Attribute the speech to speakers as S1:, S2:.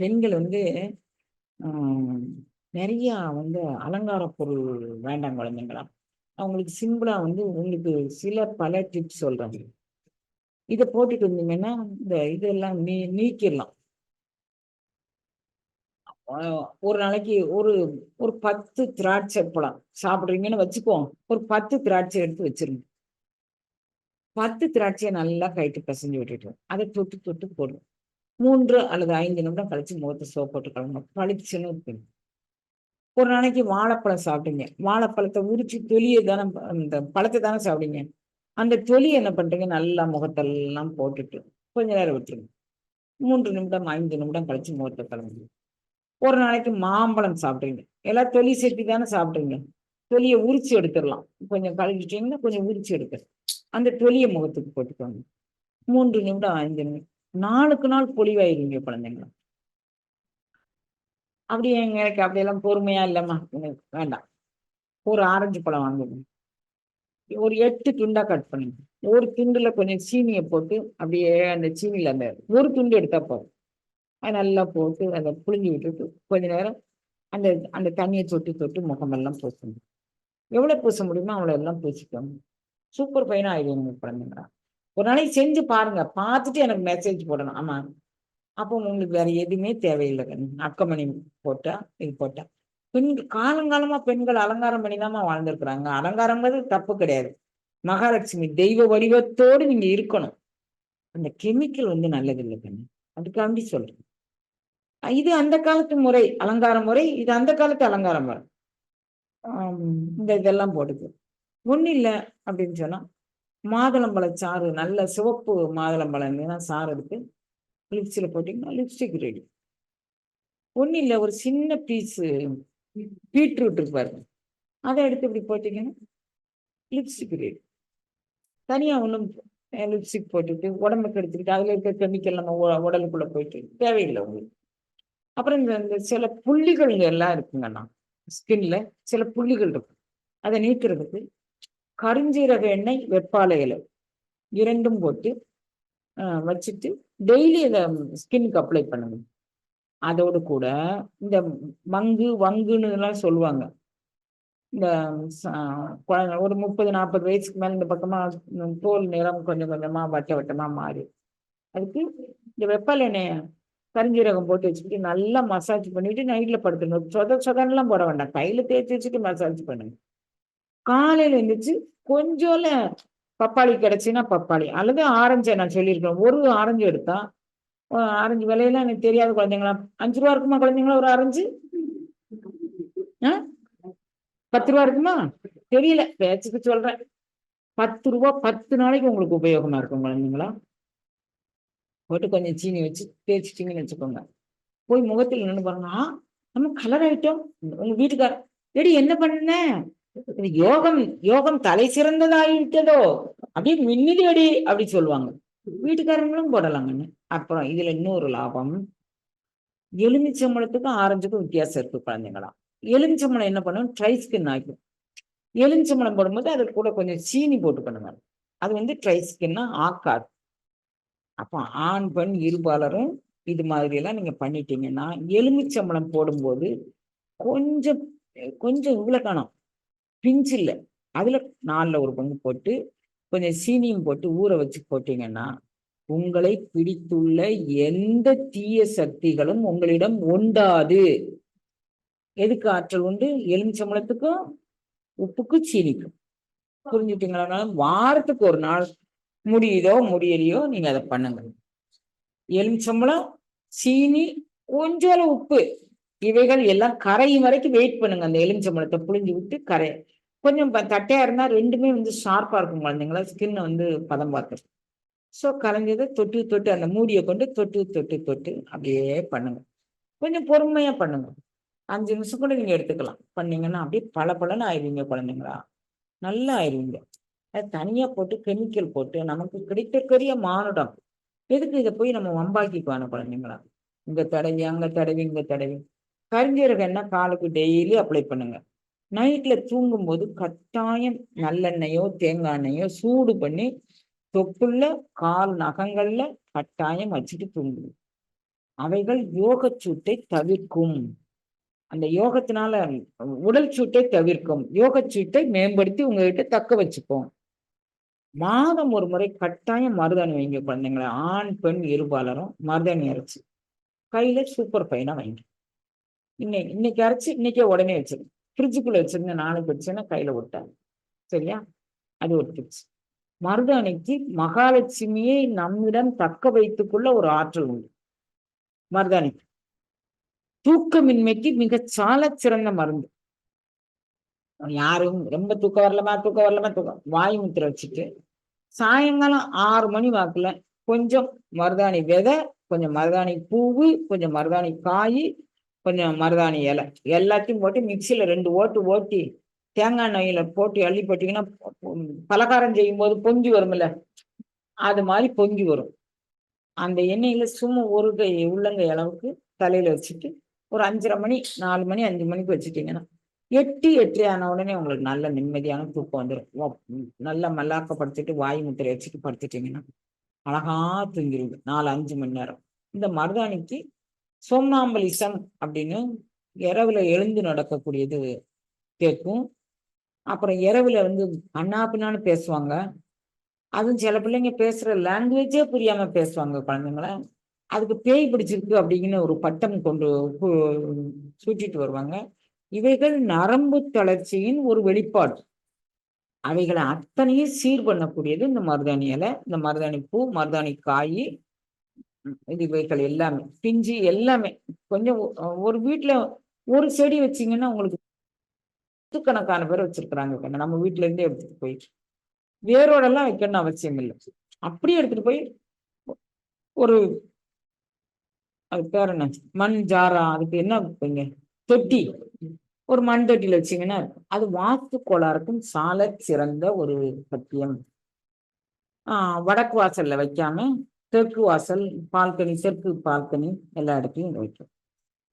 S1: பெண்கள் வந்து நிறையா நிறைய வந்து அலங்கார பொருள் வேண்டாம் குழந்தைங்களா? அவங்களுக்கு சிம்பிளா வந்து உங்களுக்கு சில பல டிப்ஸ் சொல்றாங்க இதை போட்டுட்டு இருந்தீங்கன்னா இந்த இதெல்லாம் நீ நீக்கிடலாம். ஒரு நாளைக்கு ஒரு ஒரு பத்து திராட்சை பழம் சாப்பிட்றீங்கன்னு வச்சுக்குவோம் ஒரு பத்து திராட்சை எடுத்து வச்சிருங்க. பத்து திராட்சையை நல்லா கைட்டு பிசைஞ்சு விட்டுட்டு அதை தொட்டு தொட்டு போடும் மூன்று அல்லது ஐந்து நிமிடம் கழிச்சு முகத்தை சோப் போட்டு கழுவணும். பளிச்சுன்னு இருக்கணும் ஒரு நாளைக்கு வாழைப்பழம் சாப்பிட்டீங்க வாழைப்பழத்தை உரிச்சு தொலியை தானே அந்த பழத்தை தானே சாப்பிட்டீங்க அந்த தொலி என்ன பண்றீங்க? நல்லா முகத்தெல்லாம் போட்டுட்டு கொஞ்ச நேரம் விட்டுருங்க. மூன்று நிமிடம் ஐந்து நிமிடம் கழிச்சு முகத்தை கலந்து ஒரு நாளைக்கு மாம்பழம் சாப்பிட்றீங்க எல்லாம் தொலி சேர்த்து தானே சாப்பிட்றீங்க தொலியை உரிச்சு எடுத்துடலாம். கொஞ்சம் கழுவிட்டீங்கன்னா கொஞ்சம் உரிச்சு எடுக்க அந்த தொலியை முகத்துக்கு போட்டுக்கோங்க. மூன்று நிமிடம் ஐந்து நிமிடம். நாளுக்கு நாள் பொலிவாயிருவீங்க குழந்தைங்களா. அப்படியே எனக்கு அப்படியெல்லாம் பொறுமையா இல்லம்மா. எனக்கு வேண்டாம். ஒரு ஆரஞ்சு பழம் வாங்குங்க. ஒரு எட்டு துண்டா கட் பண்ணுங்க. ஒரு துண்டுல கொஞ்சம் சீனியை போட்டு அப்படியே அந்த சீனியில அந்த ஒரு துண்டு எடுத்தா போதும். அது நல்லா போட்டு அதை புழிஞ்சு விட்டுட்டு கொஞ்ச நேரம் அந்த அந்த தண்ணியை தொட்டு தொட்டு முகமெல்லாம் பூசணும் எவ்வளவு பூச முடியுமோ அவ்வளோ எல்லாம் பூசிக்கோங்க. சூப்பர் பையனா ஆயிடுவீங்க குழந்தைங்களா. ஒரு நாளைக்கு செஞ்சு பாருங்க. பார்த்துட்டு எனக்கு மெசேஜ் போடணும். ஆமா. அப்போ உங்களுக்கு வேற எதுவுமே தேவையில்லை. கண்ணு அக்கமணி போட்டா இது போட்டா. பெண்கள் காலங்காலமா பெண்கள் அலங்காரம் பண்ணி தான் வாழ்ந்திருக்கிறாங்க. அலங்காரங்கிறது தப்பு கிடையாது. மகாலட்சுமி தெய்வ வடிவத்தோடு நீங்க இருக்கணும். அந்த கெமிக்கல் வந்து நல்லது இல்லை கண்ணு அதுக்காண்டி சொல்றேன். இது அந்த காலத்து முறை அலங்கார முறை இது அந்த காலத்து அலங்கார முறை. இந்த இதெல்லாம் போடுது. ஒன்றும் இல்லை அப்படின்னு சொன்னா மாதுளம்பழ சாறு நல்ல சிவப்பு மாதுளம்பழம் இருந்ததுன்னா சாறு எடுத்து லிப்ஸில் போட்டிங்கன்னா லிப்ஸ்டிக் ரெடி ஒன்றும் இல்லை ஒரு சின்ன பீஸு பீட்ரூட் இருக்கு பாருங்க. அதை எடுத்து இப்படி போட்டிங்கன்னா லிப்ஸ்டிக் ரெடி தனியாக ஒன்றும் லிப்ஸ்டிக் போட்டுட்டு உடம்புக்கு எடுத்துக்கிட்டு அதில் இருக்க கெமிக்கல் நம்ம உடலுக்குள்ளே போயிட்டு தேவையில்லை உங்களுக்கு. அப்புறம் இந்த இந்த சில புள்ளிகள் எல்லாம் இருக்குங்கண்ணா ஸ்கின்ல சில புள்ளிகள் இருக்கும். அதை நீக்கிறதுக்கு கருஞ்சீரக எண்ணெய் வெப்பாலை இலை இரண்டும் போட்டு வச்சுட்டு டெய்லி இதை ஸ்கின்னுக்கு அப்ளை பண்ணணும். அதோடு கூட இந்த மங்கு வங்குன்னு எல்லாம் சொல்லுவாங்க. இந்த குழந்தை ஒரு முப்பது நாற்பது வயசுக்கு மேல இந்த பக்கமா தோல் நிறம் கொஞ்சம் கொஞ்சமா வட்ட வட்டமா மாறி. அதுக்கு இந்த வெப்பல் எண்ணெயை கரிஞ்சீரகம் போட்டு வச்சுக்கிட்டு நல்லா மசாஜ் பண்ணிட்டு நைட்ல படுத்துணும் சொத சொதன்லாம் போட வேண்டாம். கையில தேய்ச்சி வச்சுட்டு மசாஜ் பண்ணுங்க காலையில எழுந்திரிச்சு கொஞ்சோல பப்பாளி கிடைச்சுன்னா பப்பாளி. அல்லது ஆரஞ்சை நான் சொல்லியிருக்கேன். ஒரு ஆரஞ்சு எடுத்தா ஆரஞ்சு விலையெல்லாம் எனக்கு தெரியாத குழந்தைங்களா? அஞ்சு ரூபா இருக்குமா குழந்தைங்களா ஒரு ஆரஞ்சு? ஆ? பத்து ரூபா இருக்குமா? தெரியல. பேச்சுக்கு சொல்றேன். பத்து ரூபா பத்து நாளைக்கு உங்களுக்கு உபயோகமா இருக்கும் குழந்தைங்களா? போட்டு கொஞ்சம் சீனி வச்சு தேய்ச்சிட்டிங்கன்னு வச்சுக்கோங்க. போய் முகத்தில் நின்று பாருங்க. நம்ம கலர் ஆயிட்டோம். உங்க வீட்டுக்கார எடி என்ன பண்ண? யோகம் யோகம் தலை சிறந்ததாயிட்டதோ அப்படியே மின்னிதி அடி அப்படி சொல்லுவாங்க. வீட்டுக்காரங்களும் போடலாங்கன்னு அப்புறம் இதுல இன்னொரு லாபம். எலுமிச்சம்பழத்துக்கும் ஆரஞ்சுக்கும் வித்தியாசம் இருக்கு குழந்தைங்களாம். எலுமிச்சம்பழம் என்ன பண்ணும்? ட்ரை ஸ்கின் ஆகும் எலுமிச்சம்பழம் போடும்போது அது கூட கொஞ்சம் சீனி போட்டு பண்ணுங்க அது வந்து ட்ரை ஸ்கின்னா ஆக்காது. அப்போ ஆண் பெண் இருபாலரும் இது மாதிரி எல்லாம் நீங்க பண்ணிட்டீங்கன்னா எலுமிச்சம்பழம் போடும்போது கொஞ்சம் கொஞ்சம் இவ்வளவு காணும். பிஞ்சு அதில் அதுல ஒரு பங்கு போட்டு கொஞ்சம் சீனியும் போட்டு ஊற வச்சு போட்டீங்கன்னா உங்களை பிடித்துள்ள எந்த தீய சக்திகளும் உங்களிடம் உண்டாது. எதுக்கு ஆற்றல் உண்டு? எலுமிச்சம்பழத்துக்கும் உப்புக்கும் சீனிக்கும். புரிஞ்சுட்டீங்களா? வாரத்துக்கு ஒரு நாள் முடியுதோ முடியலையோ நீங்க அதை பண்ணுங்க. எலுமிச்சம்பழம் சீனி கொஞ்சோல உப்பு. இவைகள் எல்லாம் கரையும் வரைக்கும் வெயிட் பண்ணுங்க. அந்த எலுமிச்சம்பழத்தை புழிஞ்சு விட்டு கரை. கொஞ்சம் தட்டையா இருந்தா ரெண்டுமே வந்து ஷார்ப்பா இருக்கும் குழந்தைங்களா. ஸ்கின் வந்து பதம் பார்த்து ஸோ கலைஞ்சதை தொட்டு தொட்டு அந்த மூடியை கொண்டு தொட்டு தொட்டு தொட்டு அப்படியே பண்ணுங்க. கொஞ்சம் பொறுமையா பண்ணுங்க. அஞ்சு நிமிஷம் கூட நீங்க எடுத்துக்கலாம். பண்ணீங்கன்னா அப்படியே பல பலன்னு ஆயிடுவீங்க குழந்தைங்களா. நல்லா ஆயிடுவீங்க அது தனியா போட்டு கெமிக்கல் போட்டு நமக்கு கிடைக்கக்கூடிய மானுடம். எதுக்கு இதை போய் நம்ம வம்பாக்கிக்குவான குழந்தைங்களா? இங்க தடவி அங்க தடவி இங்க தடவி. கரிஞ்சீரகம் எண்ணெய் காலுக்கு டெய்லி அப்ளை பண்ணுங்க. நைட்ல தூங்கும்போது கட்டாயம் நல்லெண்ணெயோ தேங்காய் எண்ணெயோ சூடு பண்ணி தொப்புள்ள கால் நகங்கள்ல கட்டாயம் வச்சுட்டு தூங்குங்க. அவைகள் யோகச் சூட்டை தவிர்க்கும். அந்த யோகத்தினால உடல் சூட்டை தவிர்க்கும். யோகச் சூட்டை மேம்படுத்தி உங்ககிட்ட தக்க வச்சுப்போம். மாதம் ஒரு முறை கட்டாயம் மருதாணி வைங்க குழந்தைங்கள. ஆண் பெண் இருபாலரும் மருதாணி அரைச்சு. கையில சூப்பர் ஃபைனா வைங்க இன்னைக்கு இன்னைக்கு அரைச்சு இன்னைக்கே உடனே வச்சிருக்கேன் ஃப்ரிட்ஜுக்குள்ள வச்சிருந்தேன் நாளைக்கு வச்சுன்னா கையில விட்டாங்க சரியா? அது ஒரு டிப்ஸ் மருதாணிக்கு மகாலட்சுமியை நம்மிடம் தக்க வைத்துக்குள்ள ஒரு ஆற்றல் உண்டு. மருதாணிக்கு தூக்கமின்மைக்கு மிக சால சிறந்த மருந்து. யாரும் ரொம்ப தூக்கம் வரலமா தூக்கம் வரலமா தூக்கம் வாய் முத்திர வச்சுட்டு சாயங்காலம் ஆறு மணி வாக்குல கொஞ்சம் மருதாணி விதை கொஞ்சம் மருதாணி பூவு கொஞ்சம் மருதாணி காய் கொஞ்சம் மருதாணி இலை. எல்லாத்தையும் போட்டு மிக்சியில் ரெண்டு ஓட்டு ஓட்டி தேங்காய் நெய்யில் போட்டு அள்ளி போட்டிங்கன்னா பலகாரம் செய்யும் போது பொங்கி வரும்ல. அது மாதிரி பொங்கி வரும். அந்த எண்ணெயில் சும்மா ஒரு கை உள்ளங்கை அளவுக்கு தலையில் வச்சுட்டு ஒரு அஞ்சரை மணி நாலு மணி அஞ்சு மணிக்கு வச்சுட்டிங்கன்னா எட்டு எட்டு ஆன உடனே உங்களுக்கு நல்ல நிம்மதியான தூக்கம் வந்துடும் நல்லா மல்லாக்கப்படுத்திட்டு வாய் முத்திரை வச்சுட்டு படுத்துட்டிங்கன்னா அழகா தூங்கிடுது நாலு அஞ்சு மணி நேரம். இந்த மருதாணிக்கு சோம்னாம்பலிசம் அப்படின்னு இரவுல எழுந்து நடக்கக்கூடியது கேட்கும். அப்புறம் இரவுல வந்து அண்ணா பின்னான்னு பேசுவாங்க. அதுவும் சில பிள்ளைங்க பேசுற லாங்குவேஜே புரியாம பேசுவாங்க குழந்தைங்கள. அதுக்கு பேய் பிடிச்சிருக்கு அப்படின்னு ஒரு பட்டம் கொண்டு சூட்டிட்டு வருவாங்க. இவைகள் நரம்பு தளர்ச்சியின் ஒரு வெளிப்பாடு. அவைகளை அத்தனையும் சீர் பண்ணக்கூடியது இந்த மருதாணி இலை இந்த மருதாணி பூ மருதாணி காய் இவைகள் எல்லாமே பிஞ்சு எல்லாமே. கொஞ்சம் ஒரு வீட்டுல ஒரு செடி வச்சீங்கன்னா உங்களுக்கு நூற்றுக்கணக்கான பேர் வச்சிருக்கிறாங்க நம்ம வீட்டுல இருந்தே எடுத்துட்டு போய் வேரோடெல்லாம் வைக்கணும்னு அவசியம் இல்லை. அப்படியே எடுத்துட்டு போய் ஒரு அது பேர் என்ன? மண் ஜாரா அதுக்கு என்ன வைப்பீங்க? தொட்டி. ஒரு மண் தொட்டியில் வச்சிங்கன்னா அது வாஸ்து கோளாறுக்கும் சால சிறந்த ஒரு சத்தியம். வடக்கு வாசல்ல வைக்காம தெற்கு வாசல் பால்கனி தெற்கு பால்கனி எல்லா இடத்துலையும் வைக்கும்.